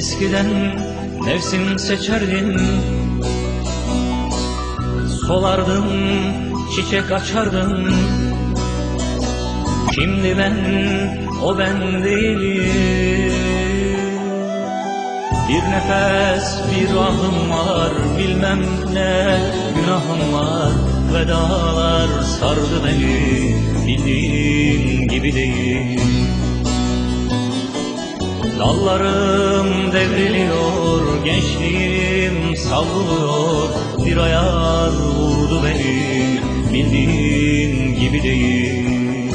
Eskiden nefsim seçerdin. Solardım, çiçek açardım Şimdi ben, o ben değilim. Bir nefes, bir ahım var Bilmem ne günahım var. Vedalar sardı beni Bildiğin gibi değil Dallarım devriliyor, gençliğim savruluyor. Bir ayaz vurdu beni, bildiğin gibi değil.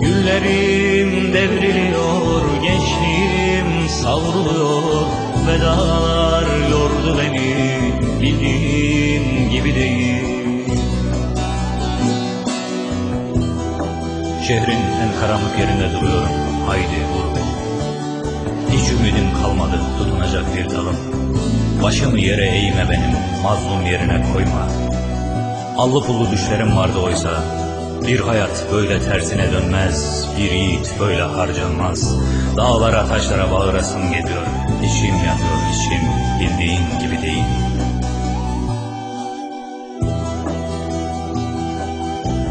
Güllerim devriliyor, gençliğim savruluyor. Vedalar yordu beni, bildiğin gibi değil. Şehrin en karanlık yerinde duruyorum. Haydi vur. Hiç ümidim kalmadı tutunacak bir dalım. Başımı yere eğme benim, mazlum yerine koyma. Allı pullu düşlerim vardı oysa. Bir hayat böyle tersine dönmez, bir yiğit böyle harcanmaz. Dağlara taşlara bağırasım geliyor. İçim yanıyor içim, bildiğin gibi değil.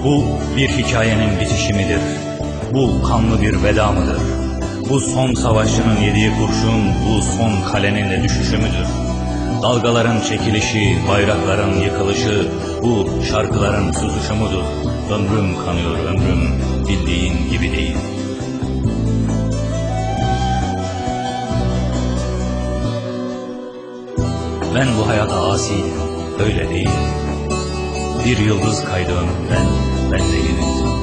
Bu bir hikayenin bitişi midir? Bu kanlı bir veda mıdır? Bu son savaşçının yediği kurşun, bu son kalenin de düşüşü müdür? Dalgaların çekilişi, bayrakların yıkılışı, bu şarkıların susuşu mudur? Ömrüm kanıyor ömrüm, bildiğin gibi değil. Ben bu hayata asiyim, öyle değil. Bir yıldız kaydı önümden, ben de yenildim.